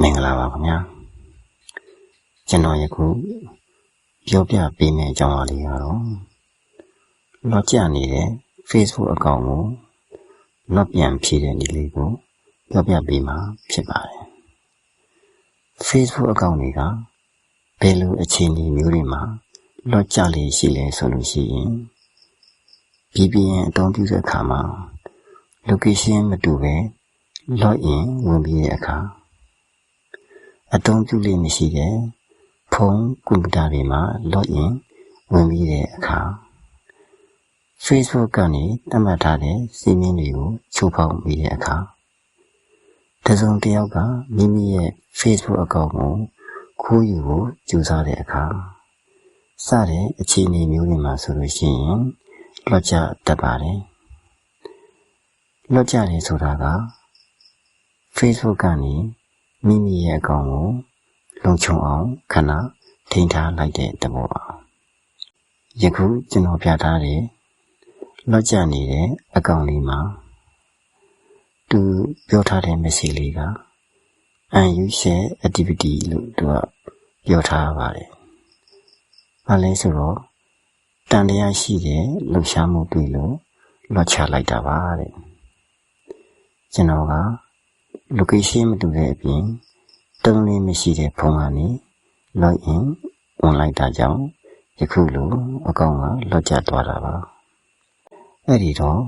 မင်္ဂလာပါခင်ဗျာကျွန်တော်ယခုပြောပြပေးမယ့်အကြောင်းအရာလေးကတော့လော့ကျနေတဲ့ Facebook အကောင့်ကိုလော့ပြန်ဖြည့်တဲ့နည်းလေးကိုပြောပြပေးမှာဖြစ်ပါတယ် Facebook အကောင့်တွေကဘယ်လိုအခြေအနေမျိုးတွေမှာလော့ကျလေးရှိလဲဆိုလို့ရှိရင် VPN အသုံးပြုတဲ့အခါမှာ location မတူပဲ login ဝင်ပြီးတဲ့အခါ အသုံးပြုလို့မရှိတဲ့ဖုန်းကွန်ပျူတာတွေမှာ login ဝင်ပြီးတဲ့အခါ Facebook ကနေသတ်မှတ်ထားတဲ့စီးမင်းတွေကိုချိုးဖောက်ပြီးတဲ့အခါတစုံတစ်ယောက်ကမိမိရဲ့ Facebook အကောင့်ကိုခိုးယူဖို့ကြိုးစားတဲ့အခါစတဲ့အခြေအနေမျိုးတွေမှာဆိုလို့ရှိရင်လွှတ်ချတတ်ပါတယ်လွှတ်ချတယ်ဆိုတာက Facebook ကနေ မိမိရဲ့အကောင့်ကိုလုံခြုံအောင်ခဏထိန်းထားလိုက်တဲ့သဘောပါယခုကျွန်တော်ပြထားတဲ့လွှတ်ချနေတဲ့အကောင့်လေးမှာသူပြောထားတဲ့ message လေးက unusual activity လို့သူကပြောထားပါတယ်။ဘာလဲဆိုတော့တန်တရားရှိတဲ့လှုပ်ရှားမှုတွေ့လို့လွှတ်ချလိုက်တာပါတဲ့။ကျွန်တော်က location မတူတဲ့အပြင်တုံးလေးမရှိတဲ့ဖုန်းကနေ login ဝင်လိုက်တာကြောင့်ယခုလိုအကောင့်ကလွတ်ကျသွားတာပါအဲ့ဒီတော့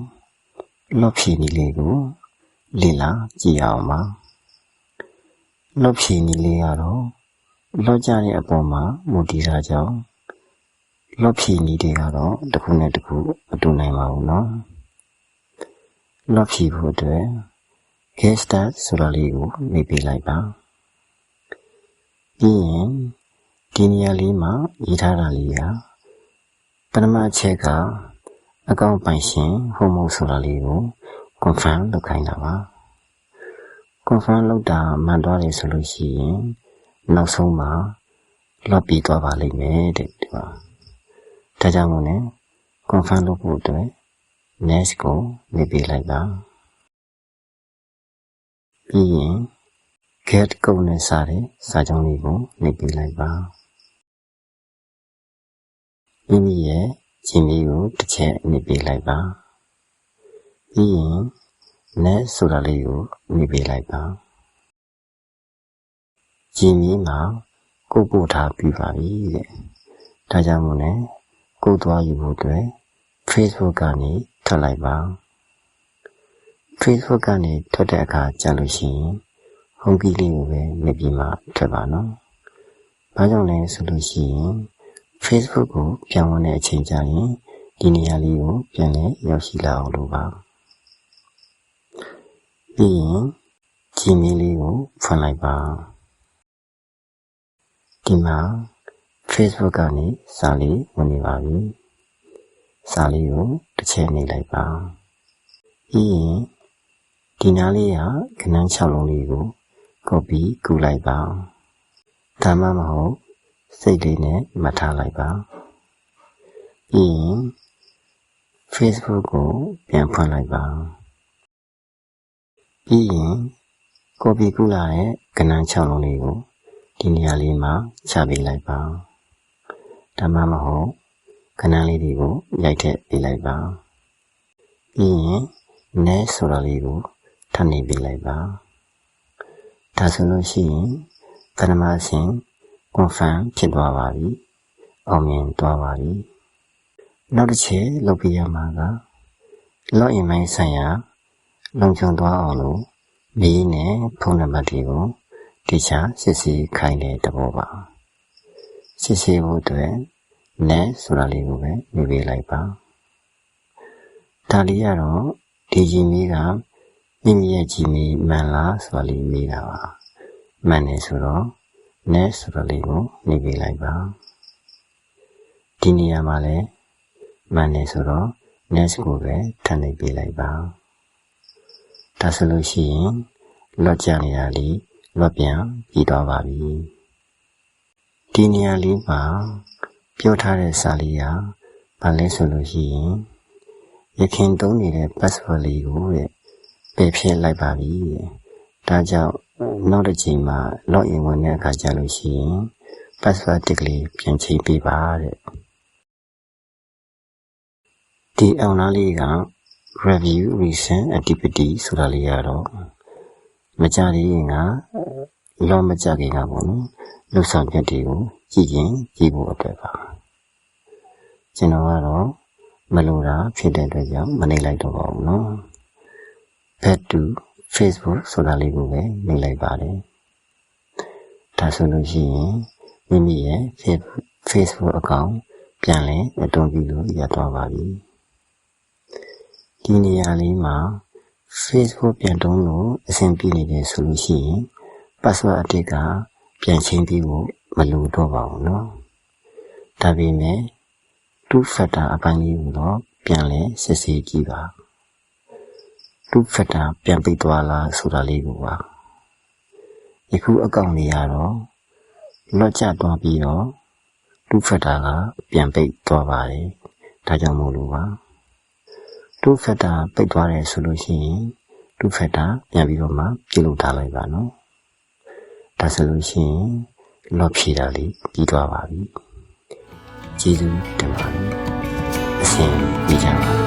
လွတ်ဖြီနည်းလေးကိုလေ့လာကြည့်အောင်ပါလွတ်ဖြီနည်းလေးကတော့လွတ်ကျတဲ့အပေါ်မှာမူတည်တာကြောင့်လွတ်ဖြီနည်းတွေကတော့တစ်ခုနဲ့တစ်ခုမတူနိုင်ပါဘူးเนาะလွတ်ဖြီဖို့အတွက် get start ဆိုတာလေးကိုနေပြလိုက်ပါပြီးရင်ဒီနေရာလေးမှာရေးထားတာလေးကပထမအချက်ကအကောင့်ပိုင်ရှင်ဟုတ်မဟုတ်ဆိုတာလေးကို confirm လုပ်ခိုင်းတာပါ confirm လုပ်တာမှန်သွားတယ်ဆိုလို့ရှိရင်နောက်ဆုံးမှာ log ပြီးသွားပါလိမ့်မယ်တဲ့ဒီပါဒါကြောင့်မို့လဲ confirm လုပ်ဖို့အတွက် next ကိုနေပြလိုက်ပါ ပြီးရင် get ကုတ်နဲ့စတဲ့စာကြောင်းလေးကိုနှိပ်ပေးလိုက်ပါမိမိရဲ့ဂျင်းလေးကိုတစ်ချက်နှိပ်ပေးလိုက်ပါပြီးရင် net ဆိုတာလေးကိုနှိပ်ပေးလိုက်ပါဂျင်းကြီးမှာကိုပို့ထားပြီးပါပြီတဲ့ဒါကြောင့်မို့လဲကိုသွားယူဖို့အတွက် Facebook ကနေထွက်လိုက်ပါ Facebook ကနေထွက်တဲ့အခါကြာလို့ရှိရင် home key လေးကိုပဲမြင်ပြီးမှထွက်ပါနော်။ဘာကြောင့်လဲဆိုလို့ရှိရင် Facebook ကိုပြန်ဝင်တဲ့အချိန်ကြာရင်ဒီနေရာလေးကိုပြန်လဲရောက်ရှိလာအောင်လုပ်ပါ။ပြီးရင် Gmail လေးကိုဖွင့်လိုက်ပါ။ဒီမှာ Facebook ကနေစာလေးဝင်နေပါပြီ။စာလေးကိုတစ်ချက်နှိပ်လိုက်ပါ။ပြီးရင် ဒီနားလေးကခဏန်း6လုံးလေးကိုကုတ်ပြီးကူလိုက်ပါဒါမှမဟုတ်စိတ်လေးနဲ့မှတ်ထားလိုက်ပါပြီးရင် Facebook ကိုပြန်ဖွင့်လိုက်ပါပြီးရင် copy ကူလာတဲ့ကဏ္ဍ6လုံးလေးကိုဒီနေရာလေးမှာချပေးလိုက်ပါဒါမှမဟုတ်ကဏ္ဍလေးတွေကိုရိုက်ထည့်ပေးလိုက်ပါပြီးရင် next ဆိုတာလေးကို ထပ်နေပေးလိုက်ပါဒါဆိုလို့ရှိရင်ပထမဆင့် confirm ဖြစ်သွားပါပြီအောင်မြင်သွားပါပြီနောက်တစ်ချက်လုပ်ပြရမှာက login ပိုင်းဆိုင်ရာလုံခြုံသွားအောင်လို့မေးနဲ့ဖုန်းနံပါတ်တွေကိုတခြားစစ်ဆေးခိုင်းတဲ့တဘောပါစစ်ဆေးဖို့အတွက် net ဆိုတာလေးကိုပဲမြည်ပေးလိုက်ပါဒါလေးကတော့ဒီကြီးမီးက မိမိရဲ့ကြည်မီမှန်လားဆိုတာလေးမေးတာပါမှန်တယ်ဆိုတော့ next ဆိုတာလေးကိုနှိပ်ပေးလိုက်ပါဒီနေရာမှာလည်းမှန်တယ်ဆိုတော့ next ကိုပဲထပ်နှိပ်ပေးလိုက်ပါဒါဆိုလို့ရှိရင်လော့ကြနေတာလေးလော့ပြန်ပြီးသွားပါပြီဒီနေရာလေးမှာပြောထားတဲ့စာလေးကဘာလဲဆိုလို့ရှိရင်ရခင်သုံးနေတဲ့ password လေးကိုတဲ့ ပယ်ဖျက်လိုက်ပါပြီတဲ့ဒါကြောင့်နောက်တစ်ချိန်မှာ login ဝင်တဲ့အခါကျလို့ရှိရင် password တစ်ကလေးပြန်ချိန်ပေးပါတဲ့ဒီအောင်လားလေးက review recent activity ဆိုတာလေးရတော့မကြသေးခင်ကလောမကြခင်ကပေါ့နော်လှုပ်ဆောင်ချက်တွေကိုကြည့်ရင်ကြည့်ဖို့အတွက်ပါကျွန်တော်ကတော့မလိုတာဖြစ်တဲ့အတွက်ကြောင့်မနေလိုက်တော့ပါဘူးနော် add to Facebook ဆိုတာလေးကိုပဲလုပ်လိုက်ပါတယ်။ဒါဆိုလို့ရှိရင်မိမိရဲ့ Facebook account ပြန်လည်အတုံးပြုလို့ရသွားပါပြီ။ဒီနေရာလေးမှာ Facebook ပြန်တုံးလို့အဆင်ပြေနေတယ်ဆိုလို့ရှိရင် password အတိတ်ကပြန်ချင်းပြီးဖို့မလိုတော့ပါဘူးနော်။ဒါပေမဲ့ two factor အပိုင်းလေးကိုတော့ပြန်လည်စစ်ဆေးကြည့်ပါ။ two factor ပြန်ပိတ်သွားလားဆိုတာလေးကိုပါယခုအကောင့်လေးရတော့လော့ကျသွားပြီးတော့ two factor ကပြန်ပိတ်သွားပါတယ်ဒါကြောင့်မို့လို့ပါ two factor ပိတ်သွားတယ်ဆိုလို့ရှိရင် two factor ပြန်ပြီးတော့မှပြုလုပ်ထားလိုက်ပါနော်ဒါဆိုလို့ရှိရင်လော့ဖြေတာလေးပြီးသွားပါပြီကျေးဇူးတင်ပါတယ်အဆင်ပြေကြပါ